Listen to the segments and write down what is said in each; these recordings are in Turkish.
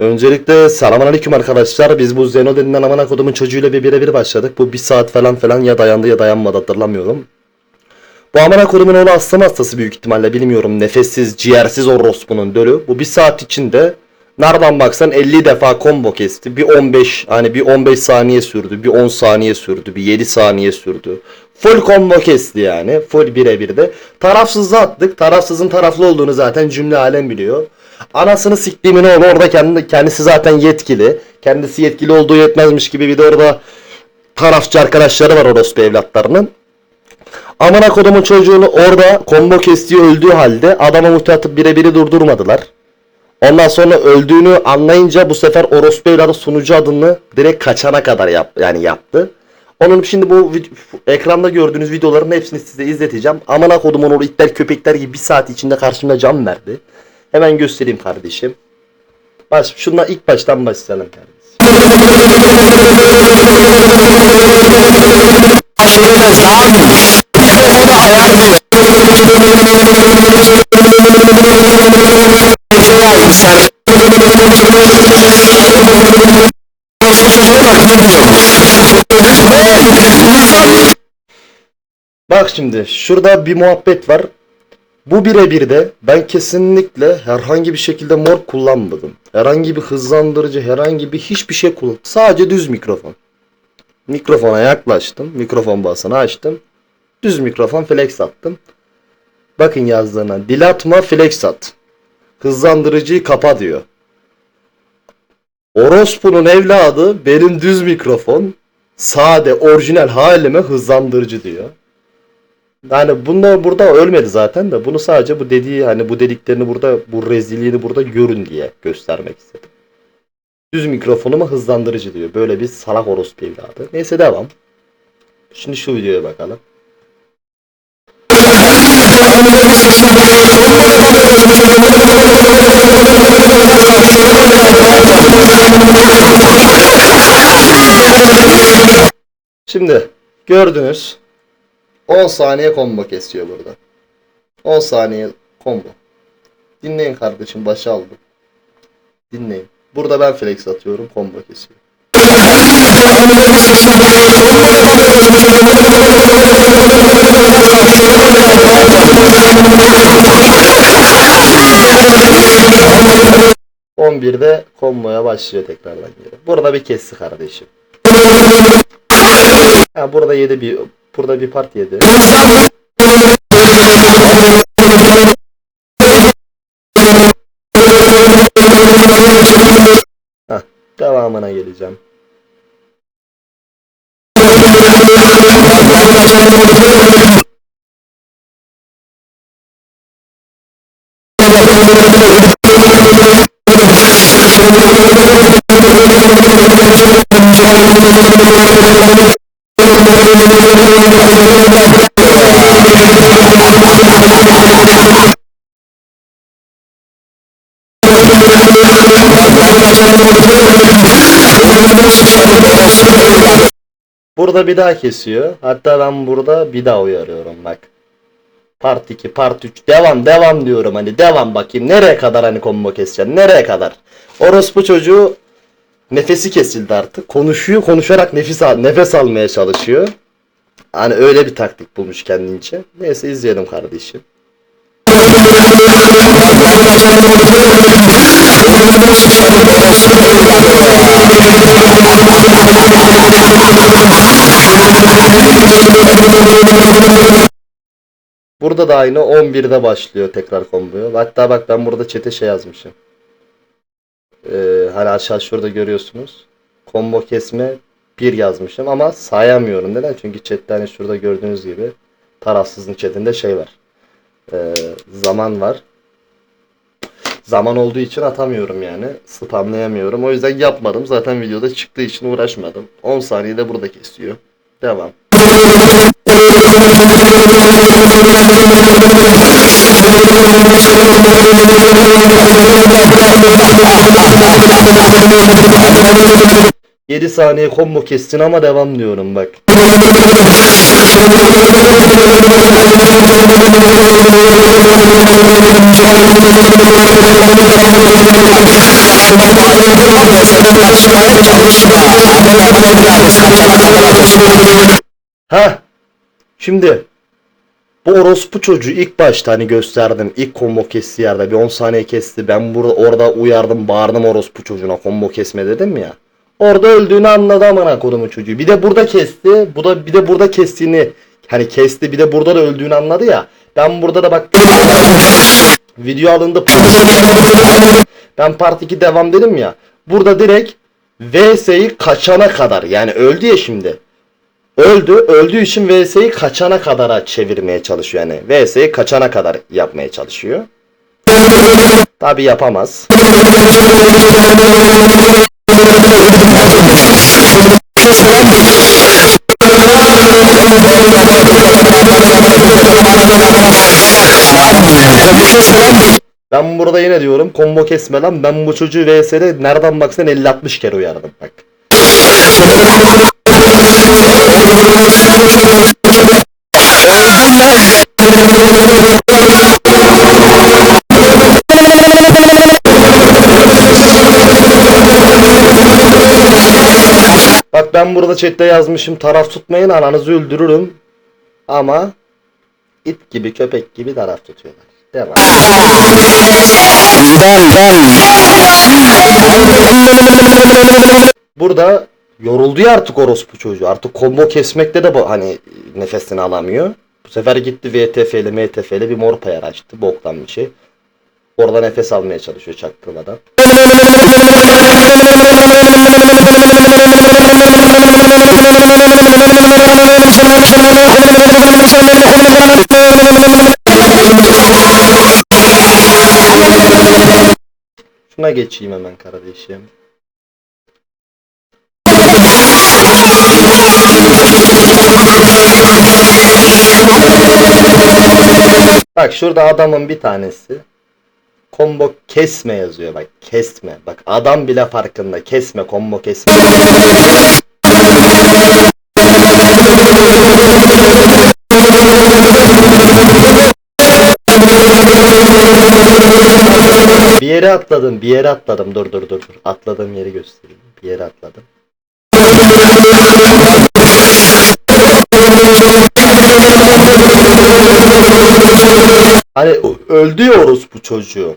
Öncelikle selamünaleyküm arkadaşlar. Biz bu Zeno denilen amına kodumun çocuğuyla bir birebir başladık. Bu bir saat falan falan ya dayandı ya dayanmadı hatırlamıyorum. Bu amına kodumun oğlu astım hastası büyük ihtimalle bilmiyorum. Nefessiz, ciğersiz orospunun dölü. Bu bir saat içinde nereden baksan 50 defa combo kesti. Bir 15 hani bir 15 saniye sürdü. Bir 10 saniye sürdü. Bir 7 saniye sürdü. Full combo kesti yani. Full birebir de. Tarafsızı attık. Tarafsızın taraflı olduğunu zaten cümle alem biliyor. Anasını siktiğimin oğlu orada kendi, kendisi zaten yetkili. Kendisi yetkili olduğu yetmezmiş gibi bir de orada tarafçı arkadaşları var orospu evlatlarının. Amına kodumun çocuğunu orada combo kestiği öldüğü halde adama muhte atıp birebiri durdurmadılar. Ondan sonra öldüğünü anlayınca bu sefer orospu evladı sunucu adını direkt kaçana kadar yap, yani yaptı. Onun şimdi bu ekranda gördüğünüz videoların hepsini size izleteceğim. Amına kodumun oğlu itler köpekler gibi bir saat içinde karşımda can verdi. Hemen göstereyim kardeşim. Baş, şundan ilk baştan başlayalım kardeşim. Bak şimdi şurada bir muhabbet var. Bu birebir de ben kesinlikle herhangi bir şekilde mor kullanmadım. Herhangi bir hızlandırıcı, herhangi bir hiçbir şey kullan. Sadece düz mikrofon. Mikrofona yaklaştım. Mikrofon basını açtım. Düz mikrofon flex attım. Bakın yazdığına. Dilatma flex at. Hızlandırıcıyı kapa diyor. Orospu'nun evladı benim düz mikrofon sade orijinal halime hızlandırıcı diyor. Yani bunda burada ölmedi zaten de bunu sadece bu dediği hani bu dediklerini burada bu rezilliğini burada görün diye göstermek istedim. Düz mikrofonuma hızlandırıcı diyor. Böyle bir salak orospu evladı. Neyse devam. Şimdi şu videoya bakalım. Şimdi gördünüz 10 saniye combo kesiyor burada. 10 saniye combo. Dinleyin kardeşim başa aldım. Dinleyin. Burada ben flex atıyorum combo kesiyor. On birde komboya başlıyor tekrardan geri. Burada bir kesti kardeşim. Ha burada yedi bir burada bir part yedi. Hah, devamına geleceğim. Burada bir daha kesiyor. Hatta ben burada bir daha uyarıyorum bak. Part 2, part 3 devam devam diyorum hani devam bakayım nereye kadar hani combo keseceksin nereye kadar. Orospu çocuğu nefesi kesildi artık. Konuşuyor konuşarak nefes al nefes almaya çalışıyor. Hani öyle bir taktik bulmuş kendince. Neyse izleyelim kardeşim. Burada da aynı 11'de başlıyor tekrar komboyu. Hatta bak ben burada çete şey yazmışım. Ee, hani aşağı şurada görüyorsunuz. Combo kesme 1 yazmışım ama sayamıyorum. Neden? Çünkü chatte hani şurada gördüğünüz gibi tarafsızın chatinde şey var. Ee, zaman var. Zaman olduğu için atamıyorum yani. Spamlayamıyorum. O yüzden yapmadım. Zaten videoda çıktığı için uğraşmadım. 10 saniyede burada kesiyor. Devam. 7 saniye combo kestin ama devam diyorum bak. Ha. Şimdi bu orospu çocuğu ilk başta hani gösterdim. ilk combo kestiği yerde bir 10 saniye kesti. Ben burada orada uyardım bağırdım orospu çocuğuna combo kesme dedim ya. Orada öldüğünü anladı amına kodumun çocuğu. Bir de burada kesti. Bu da bir de burada kestiğini hani kesti bir de burada da öldüğünü anladı ya. Ben burada da bak video alındı. Ben part 2 devam dedim ya. Burada direkt VS'yi kaçana kadar yani öldü ya şimdi. Öldü. Öldüğü için VS'yi kaçana kadara çevirmeye çalışıyor yani. VS'yi kaçana kadar yapmaya çalışıyor. Tabi yapamaz. Ben burada yine diyorum combo kesme lan ben bu çocuğu VS'de nereden baksan 50-60 kere uyardım bak. Ben burada chatte yazmışım taraf tutmayın ananızı öldürürüm. Ama it gibi köpek gibi taraf tutuyorlar. Devam. Burada yoruldu ya artık orospu çocuğu. Artık combo kesmekte de hani nefesini alamıyor. Bu sefer gitti VTF'li MTF'li bir mor payar açtı. Boktan bir şey. Orada nefes almaya çalışıyor çaktırmadan. Şuna geçeyim hemen kardeşim. Bak şurada adamın bir tanesi combo kesme yazıyor bak kesme. Bak adam bile farkında kesme combo kesme. Bir yere atladım, bir yere atladım. Dur dur dur dur. Atladığım yeri göstereyim. Bir yere atladım. Hani öldü ya orospu çocuğu.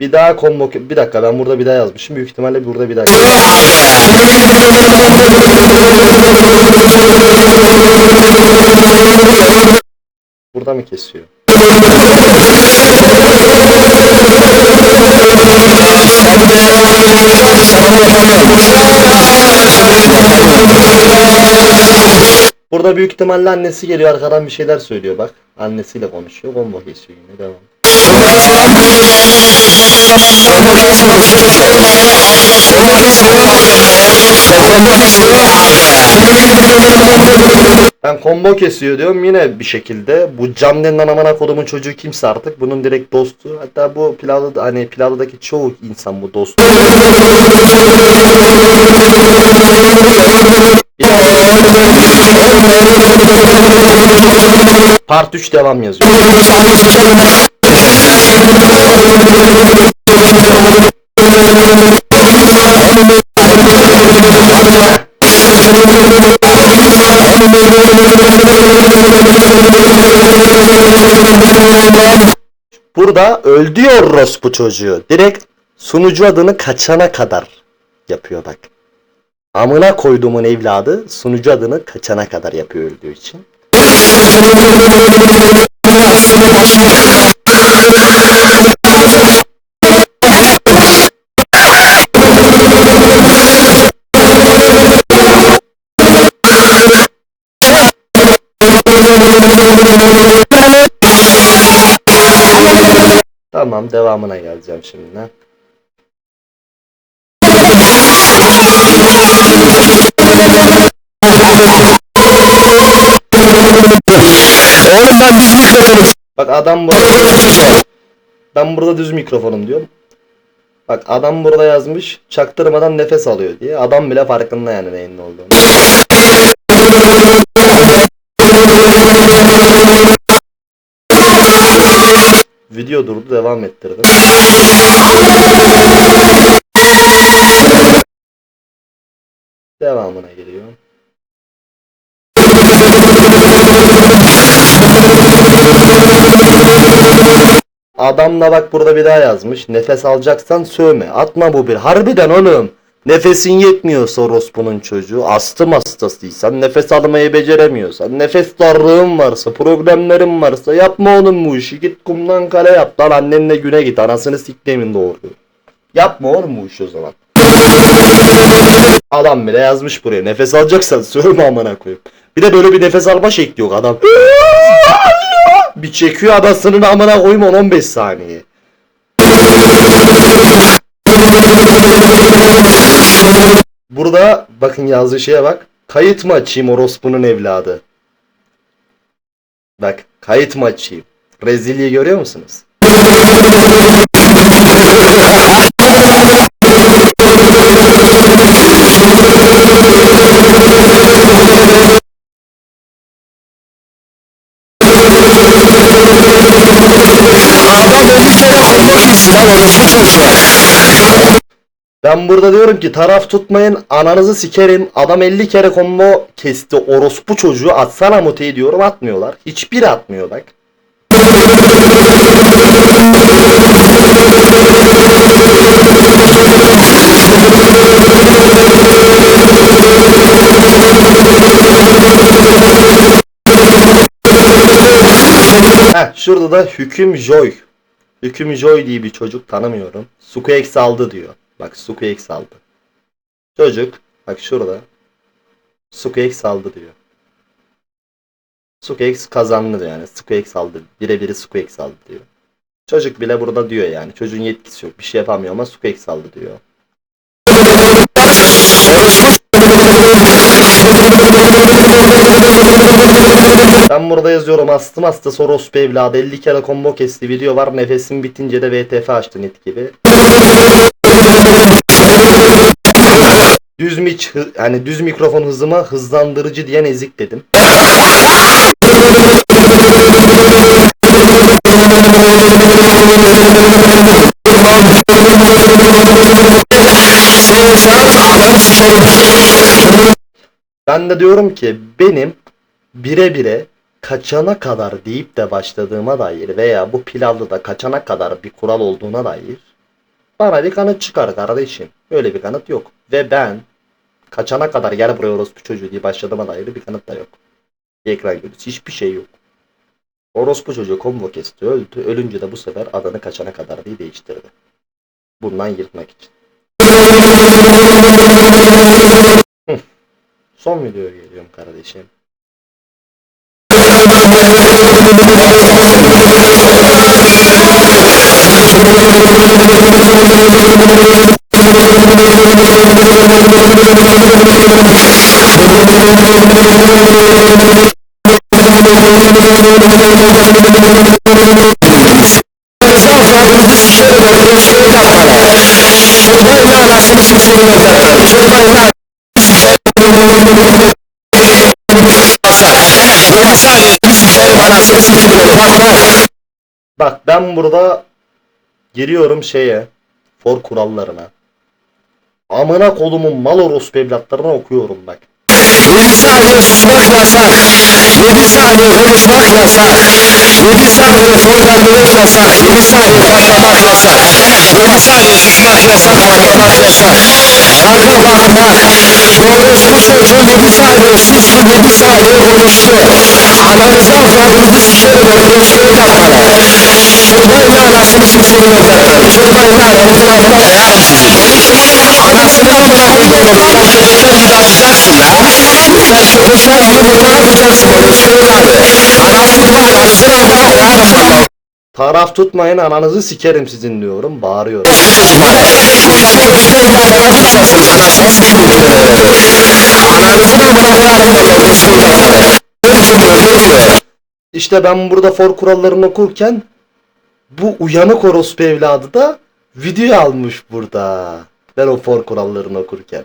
Bir daha combo bir dakika ben burada bir daha yazmışım. Büyük ihtimalle burada bir daha. Burada mı kesiyor? Burada büyük ihtimalle annesi geliyor arkadan bir şeyler söylüyor bak. Annesiyle konuşuyor. Combo kesiyor yine devam. Combo kesmiyor. Ben combo kesiyor diyorum yine bir şekilde. Bu cam denilen amına kodumun çocuğu kimse artık. Bunun direkt dostu. Hatta bu pilavda hani pilavdaki çoğu insan bu dostu. Part 3 devam yazıyor. Burada öldü ya orospu çocuğu. Direkt sunucu adını kaçana kadar yapıyor bak. Amına koyduğumun evladı sunucu adını kaçana kadar yapıyor öldüğü için. Tamam devamına geleceğim şimdi. Oğlum ben biz bitmedim. Bak adam bu. Ben burada düz mikrofonum diyorum. Bak adam burada yazmış çaktırmadan nefes alıyor diye. Adam bile farkında yani neyin ne olduğunu. Video durdu devam ettirdim. Devamına geliyor. Adam da bak burada bir daha yazmış. Nefes alacaksan sövme. Atma bu bir. Harbiden oğlum. Nefesin yetmiyorsa orospunun çocuğu. Astım hastasıysan, nefes almayı beceremiyorsan, nefes darlığın varsa, problemlerin varsa yapma oğlum bu işi. Git kumdan kale yap lan annenle güne git. Anasını siktiğimin doğru. Yapma oğlum bu işi o zaman. Adam bile yazmış buraya. Nefes alacaksan sövme amına koyayım. Bir de böyle bir nefes alma şekli yok adam. Bir çekiyor adasının amına koyayım 10-15 saniye. Burada bakın yazdığı şeye bak. Kayıt mı açayım orospunun evladı? Bak kayıt mı açayım? Rezilliği görüyor musunuz? Orospu çocuğu. Ben burada diyorum ki taraf tutmayın ananızı sikerim. Adam 50 kere combo kesti orospu çocuğu atsana muteyi diyorum atmıyorlar. Hiçbiri atmıyor bak. Heh, şurada da Hüküm Joy. Hüküm Joy diye bir çocuk tanımıyorum. Sukuex aldı diyor. Bak Sukuex aldı. Çocuk bak şurada. Sukuex aldı diyor. Sukuex kazandı diyor yani. Sukuex aldı. Birebiri Sukuex aldı diyor. Çocuk bile burada diyor yani. Çocuğun yetkisi yok. Bir şey yapamıyor ama Sukuex aldı diyor. Ben burada yazıyorum astım hastası orospu evladı 50 kere combo kesti video var nefesim bitince de VTF açtı net gibi. Düz hı- yani düz mikrofon hızıma hızlandırıcı diyen ezik dedim. Ben de diyorum ki benim bire bire kaçana kadar deyip de başladığıma dair veya bu pilavlıda kaçana kadar bir kural olduğuna dair bana bir kanıt çıkar kardeşim. Öyle bir kanıt yok. Ve ben kaçana kadar gel buraya orospu çocuğu diye başladığıma dair bir kanıt da yok. Ekran görüntüsü hiçbir şey yok. Orospu çocuğu combo kesti öldü. Ölünce de bu sefer adını kaçana kadar diye değiştirdi. Bundan yırtmak için. Son videoya geliyorum kardeşim. Bak ben burada giriyorum şeye for kurallarına. Amına kolumun mal orospu evlatlarına okuyorum bak. 7 saniye susmak yasak. 7 saniye konuşmak yasak. 7 saniye foy vermemek yasak. 7 saniye patlamak yasak. 7 saniye susmak yasak, bağırmak yasak. Kanka bak bak. Bu orospu çocuğu 7 saniye sustu, 7 saniye konuştu. Farkınızı sikerim orospu evlatları. Çocukların ne anasını sikeyim evlatları. Çocukların ne ananızın amına koyarım sizi. Anasını amına koyduğum sen köpekler gibi Sen gibi burada atacaksın orospu evladı. Anası gibi ananızın amına koyarım la. Taraf tutmayın ananızı sikerim sizin diyorum bağırıyorum. İkisi de iki tane gibi atacaksınız anasını sikeyim. Ananızın amına koyarım diyor orospu evladı. Hırçın diyor hırçın. İşte ben burada for kurallarını okurken Bu uyanık orospu evladı da video almış burada. Ben o for kurallarını okurken.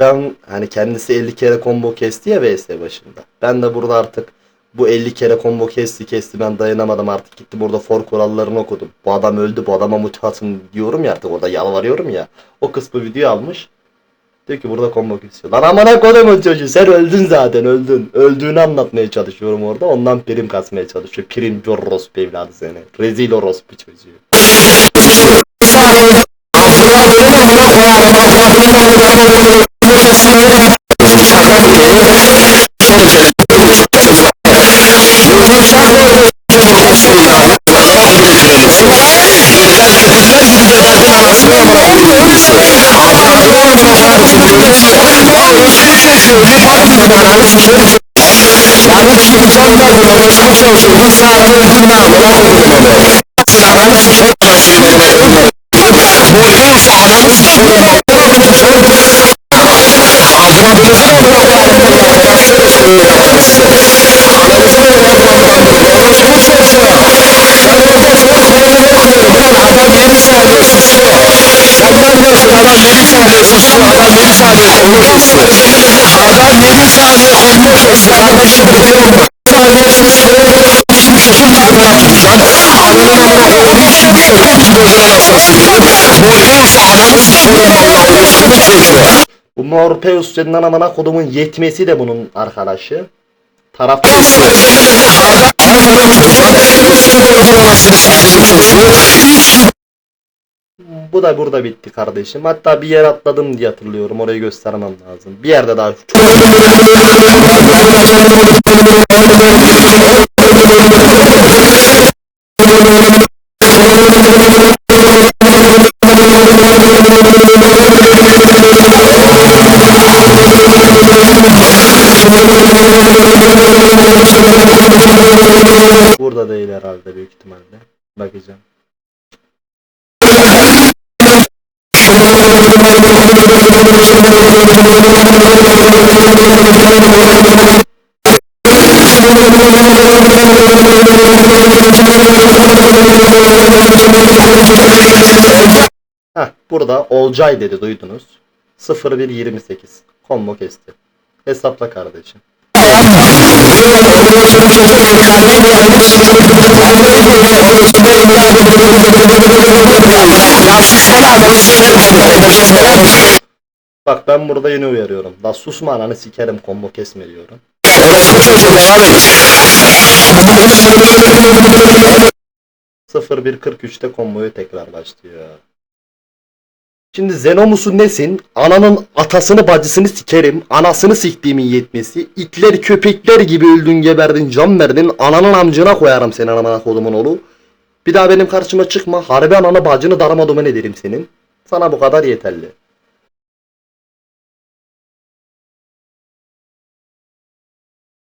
Ben hani kendisi 50 kere combo kesti ya VS başında. Ben de burada artık bu 50 kere combo kesti kesti ben dayanamadım artık gittim orada for kurallarını okudum. Bu adam öldü bu adama mutasın diyorum ya artık orada yalvarıyorum ya. O kısmı video almış. Diyor ki burada combo kesiyor. Lan amına kodumun çocuğu sen öldün zaten öldün. Öldüğünü anlatmaya çalışıyorum orada. Ondan prim kasmaya çalışıyor. Prim orospu evladı seni. Rezil orospu çocuğu. Combo kesti kardeşim bütün o saniye sustu. Şimdi sikim gibi ne yapacaksın? Ananın amına koyduğum şimdi söküp çocuğun anasını sikeyim. Boynuz ananı sikeyim valla orospu çocuğu. Bu Morpheus denilen amına kodumun yetmesi de bunun arkadaşı. Taraf? Adam kimin ne yapacaksın? Üstü boyutun anasını sikeyim çocuğu. Bu da burada bitti kardeşim. Hatta bir yer atladım diye hatırlıyorum. Orayı göstermem lazım. Bir yerde daha Heh, burada Olcay dedi duydunuz. 0128. Combo kesti. Hesapla kardeşim. Bak ben burada yine uyarıyorum. La susma ananı sikerim combo kesme diyorum. Devam et. 0143'te komboyu tekrar başlıyor. Şimdi Zenomus'un nesin? Ananın atasını bacısını sikerim. Anasını siktiğimin yetmesi. İtler köpekler gibi öldün geberdin can verdin. Ananın amcına koyarım senin amına kodumun oğlu. Bir daha benim karşıma çıkma. Harbi ananı bacını darma duman ederim senin. Sana bu kadar yeterli.